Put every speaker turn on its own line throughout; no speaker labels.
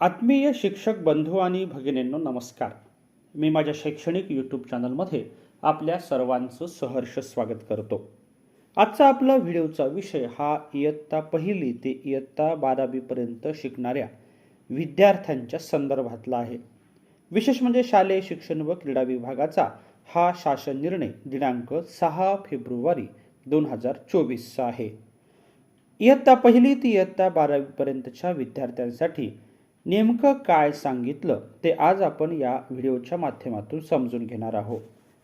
आत्मीय शिक्षक बंधू आणि भगिनींनो नमस्कार. मी माझ्या शैक्षणिक यूट्यूब चॅनलमध्ये आपल्या सर्वांचं सहर्ष स्वागत करतो. आजचा आपला व्हिडिओचा विषय हा इयत्ता पहिली ते इयत्ता बारावीपर्यंत शिकणाऱ्या विद्यार्थ्यांच्या संदर्भातला आहे. विशेष म्हणजे शालेय शिक्षण व क्रीडा विभागाचा हा शासन निर्णय दिनांक सहा फेब्रुवारी दोन हजार चोवीसचा आहे. इयत्ता पहिली ते इयत्ता बारावीपर्यंतच्या विद्यार्थ्यांसाठी नेमकं काय सांगितलं ते आज आपण या व्हिडिओच्या माध्यमातून समजून घेणार आहोत.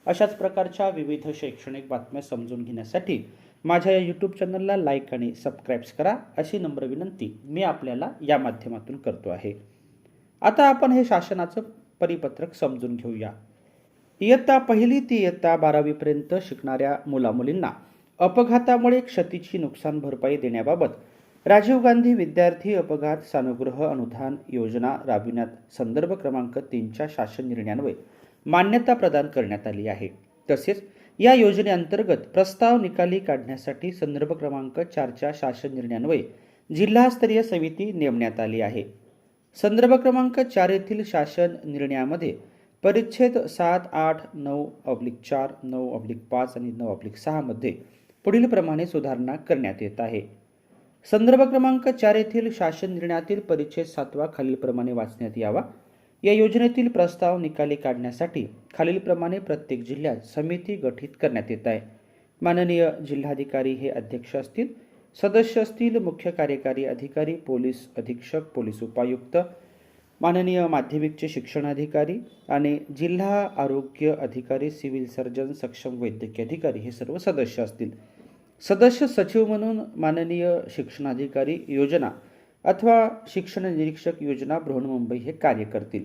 अशाच प्रकारच्या विविध शैक्षणिक बातम्या समजून घेण्यासाठी माझ्या या यूट्यूब चॅनलला लाईक आणि सबस्क्राईब्स करा अशी नम्र विनंती मी आपल्याला या माध्यमातून करतो आहे. आता आपण हे शासनाचं परिपत्रक समजून घेऊया. इयत्ता पहिली ती इयत्ता बारावीपर्यंत शिकणाऱ्या मुलामुलींना अपघातामुळे क्षतीची नुकसान भरपाई देण्याबाबत राजीव गांधी विद्यार्थी अपघात सानुग्रह अनुदान योजना राबविण्यात संदर्भ क्रमांक तीनच्या शासन निर्णयान्वये मान्यता प्रदान करण्यात आली आहे. तसेच या योजनेअंतर्गत प्रस्ताव निकाली काढण्यासाठी संदर्भ क्रमांक चारच्या शासन निर्णयान्वये जिल्हास्तरीय समिती नेमण्यात आली आहे. संदर्भ क्रमांक चार येथील शासन निर्णयामध्ये परिच्छेद सात आठ नऊ अब्लिक चार नऊ अब्लिक पाच आणि नऊ अब्लिक सहामध्ये पुढील प्रमाणे सुधारणा करण्यात येत आहे. संदर्भ क्रमांक चार येथील शासन निर्णयातील परिच्छेद सातवा खालीलप्रमाणे वाचण्यात यावा. या योजनेतील प्रस्ताव निकाली काढण्यासाठी खालीलप्रमाणे प्रत्येक जिल्ह्यात समिती गठीत करण्यात येत आहे. माननीय जिल्हाधिकारी हे अध्यक्ष असतील सदस्य असतील मुख्य कार्यकारी अधिकारी पोलीस अधीक्षक पोलीस उपायुक्त माननीय माध्यमिकचे शिक्षणाधिकारी आणि जिल्हा आरोग्य अधिकारी सिव्हिल सर्जन सक्षम वैद्यकीय अधिकारी हे सर्व सदस्य असतील. सदस्य सचिव म्हणून माननीय शिक्षणाधिकारी योजना अथवा शिक्षण निरीक्षक योजना बृहन्मुंबई हे कार्य करतील.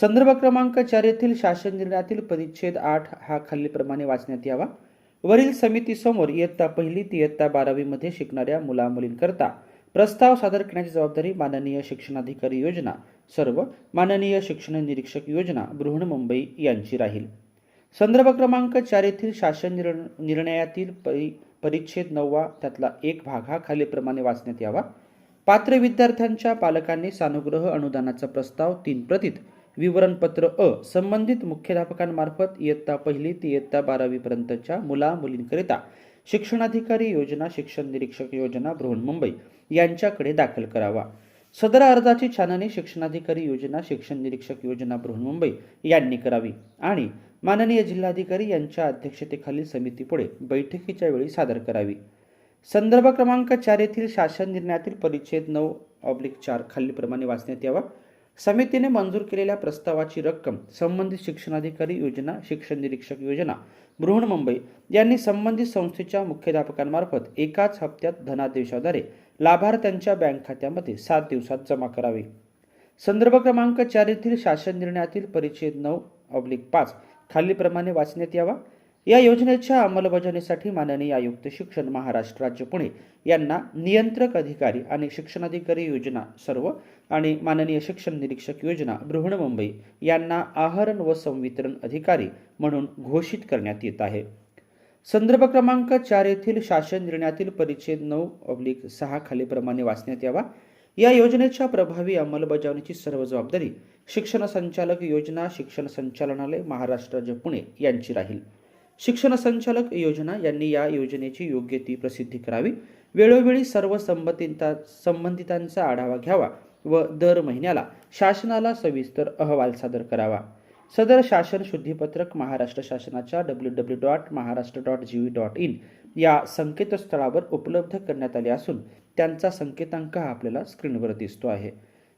संदर्भ क्रमांक चार येथील शासन निर्णयातील परिच्छेद आठ हा खालीलप्रमाणे वाचण्यात यावा. वरील समितीसमोर इयत्ता पहिली ते इयत्ता बारावीमध्ये शिकणाऱ्या मुलामुलींकरता प्रस्ताव सादर करण्याची जबाबदारी माननीय शिक्षणाधिकारी योजना सर्व माननीय शिक्षण निरीक्षक योजना बृहन्मुंबई यांची राहील. संदर्भ क्रमांक चार येथील शासन निर्ण निर्णयातील परि परिच्छेद नववा त्यातला एक भाग हा खालीलप्रमाणे वाचण्यात यावा. पात्र विद्यार्थ्यांच्या पालकांनी सानुग्रह अनुदानाचा प्रस्ताव तीन प्रतीत. विवरणपत्र अ संबंधित मुख्याध्यापकांमार्फत इयत्ता पहिली ते इयत्ता बारावीपर्यंतच्या मुला मुलींकरिता. शिक्षणाधिकारी योजना शिक्षण निरीक्षक योजना बृहन्मुंबई यांच्याकडे दाखल करावा. सदर अर्जाची छाननी शिक्षणाधिकारी योजना शिक्षण निरीक्षक योजना बृहन्मुंबई यांनी करावी. आणि माननीय जिल्हाधिकारी यांच्या अध्यक्षतेखालील समितीपुढे बैठकीच्या वेळी सादर करावी. संदर्भ क्रमांक चार येथील शासन निर्णयातील परिच्छेद नऊ ऑब्लिक चार खालीलप्रमाणे वाचण्यात यावा. समितीने मंजूर केलेल्या प्रस्तावाची रक्कम संबंधित शिक्षणाधिकारी योजना शिक्षण निरीक्षक योजना बृहन्मुंबई यांनी संबंधित संस्थेच्या मुख्याध्यापकांमार्फत एकाच हप्त्यात धनादेशाद्वारे लाभार्थ्यांच्या बँक खात्यामध्ये सात दिवसात जमा करावी. संदर्भ क्रमांक चार येथील शासन निर्णयातील परिच्छेद नऊ ऑब्लिक पाच खालीलप्रमाणे वाचण्यात यावा. या योजनेच्या अंमलबजावणीसाठी माननीय आयुक्त शिक्षण महाराष्ट्र राज्य पुणे यांना नियंत्रक अधिकारी आणि शिक्षणाधिकारी योजना सर्व आणि माननीय शिक्षण निरीक्षक योजना बृहन्मुंबई यांना आहरण व संवितरण अधिकारी म्हणून घोषित करण्यात येत आहे. संदर्भ क्रमांक चार येथील शासन निर्णयातील परिच्छेद नऊ अब्लिक सहा खालीप्रमाणे वाचण्यात यावा. या योजनेच्या प्रभावी अंमलबजावणीची सर्व जबाबदारी शिक्षण संचालक योजना शिक्षण संचालनालय महाराष्ट्र राज्य पुणे यांची राहील. शिक्षण संचालक योजना यांनी या योजनेची योग्य ती प्रसिद्धी करावी. वेळोवेळी सर्व संबंधिता संबंधितांचा आढावा घ्यावा व दर महिन्याला शासनाला सविस्तर अहवाल सादर करावा. सदर शासन शुद्धीपत्रक महाराष्ट्र शासनाच्या W W dot Maharashtra dot G V dot in या संकेतस्थळावर उपलब्ध करण्यात आले असून त्यांचा संकेतांक हा आपल्याला स्क्रीनवर दिसतो आहे.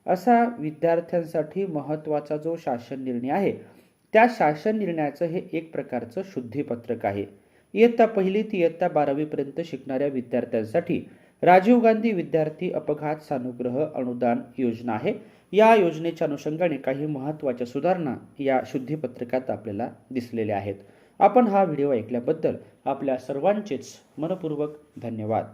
असा विद्यार्थ्यांसाठी महत्त्वाचा जो शासन निर्णय आहे त्या शासन निर्णयाचं हे एक प्रकारचं शुद्धीपत्रक आहे. इयत्ता पहिली ते इयत्ता बारावीपर्यंत शिकणाऱ्या विद्यार्थ्यांसाठी राजीव गांधी विद्यार्थी अपघात सानुग्रह अनुदान योजना आहे. या योजनेच्या अनुषंगाने काही महत्त्वाच्या सुधारणा या शुद्धीपत्रकात आपल्याला दिसलेल्या आहेत. आपण हा व्हिडिओ ऐकल्याबद्दल आपल्या सर्वांचेच मनपूर्वक धन्यवाद.